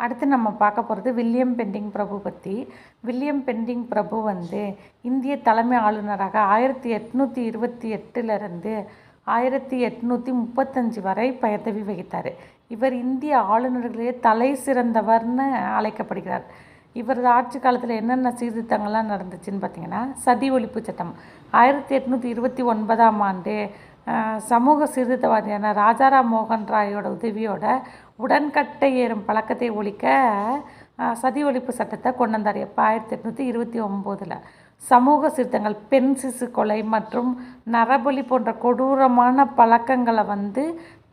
அடுத்து நம்ம பார்க்க போகிறது வில்லியம் பெண்டிங் பிரபு பற்றி வில்லியம் பெண்டிங் பிரபு வந்து இந்திய தலைமை ஆளுநராக ஆயிரத்தி எட்நூற்றி இருபத்தி எட்டுலேருந்து ஆயிரத்தி எட்நூற்றி முப்பத்தஞ்சு வரை பதவி வகித்தார். இவர் இந்திய ஆளுநர்களே தலை சிறந்தவர்னு அழைக்கப்படுகிறார். இவரது ஆட்சி காலத்தில் என்னென்ன சீர்திருத்தங்கள்லாம் நடந்துச்சுன்னு பார்த்தீங்கன்னா சதி ஒழிப்பு சட்டம். ஆயிரத்தி எட்நூற்றி இருபத்தி ஒன்பதாம் ஆண்டு சமூக சீர்திருத்தவாதியான ராஜாராம் மோகன் ராயோட உதவியோட உடன்கட்டை ஏறும் பழக்கத்தை ஒழிக்க சதி ஒழிப்பு சட்டத்தை கொண்டு வந்தார். எப்போ ஆயிரத்தி எட்நூற்றி இருபத்தி ஒம்போதில். சமூக சீர்த்தங்கள் பெண் சிசு கொலை மற்றும் நரபலி போன்ற கொடூரமான பழக்கங்களை வந்து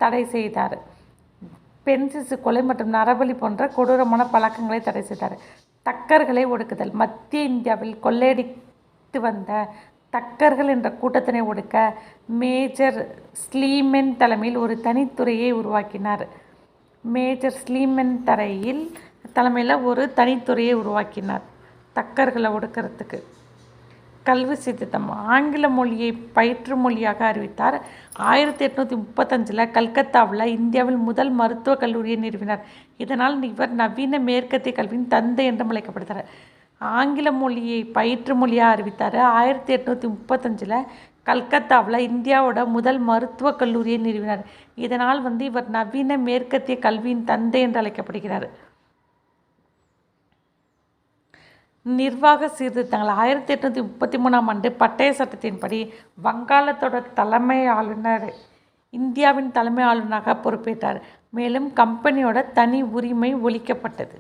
தடை செய்தார். பெண் சிசு கொலை மற்றும் நரபலி போன்ற கொடூரமான பழக்கங்களை தடை செய்தார். தக்கர்களை ஒடுக்குதல். மத்திய இந்தியாவில் கொள்ளையடித்து வந்த தக்கர்கள் என்ற கூட்டத்தினை ஒடுக்க மேஜர் ஸ்லீமென் தலைமையில் ஒரு தனித்துறையை உருவாக்கினார். மேஜர் ஸ்லீமென் தரையில் தலைமையில் ஒரு தனித்துறையை உருவாக்கினார் தக்கர்களை ஒடுக்கிறதுக்கு. கல்வி சீர்திருத்தம் ஆங்கில மொழியை பயிற்று மொழியாக அறிவித்தார். ஆயிரத்தி எட்நூற்றி முப்பத்தஞ்சில் கல்கத்தாவில் இந்தியாவில் முதல் மருத்துவக் கல்லூரியை நிறுவினார். இதனால் இவர் நவீன மேற்கத்திய கல்வியின் தந்தை என்றும் அழைக்கப்படுகிறார். ஆங்கில மொழியை பயிற்று மொழியாக அறிவித்தார். ஆயிரத்தி எட்நூற்றி முப்பத்தஞ்சில் கல்கத்தாவில் இந்தியாவோட முதல் மருத்துவக் கல்லூரியை நிறுவினார். இதனால் வந்து இவர் நவீன மேற்கத்திய கல்வியின் தந்தை என்று அழைக்கப்படுகிறார். நிர்வாக சீர்திருத்தங்கள். ஆயிரத்தி எட்நூற்றி முப்பத்தி மூணாம் ஆண்டு பட்டய சட்டத்தின்படி வங்காளத்தோட தலைமை ஆளுநர் இந்தியாவின் தலைமை ஆளுநராக பொறுப்பேற்றார். மேலும் கம்பெனியோட தனி உரிமை ஒழிக்கப்பட்டது.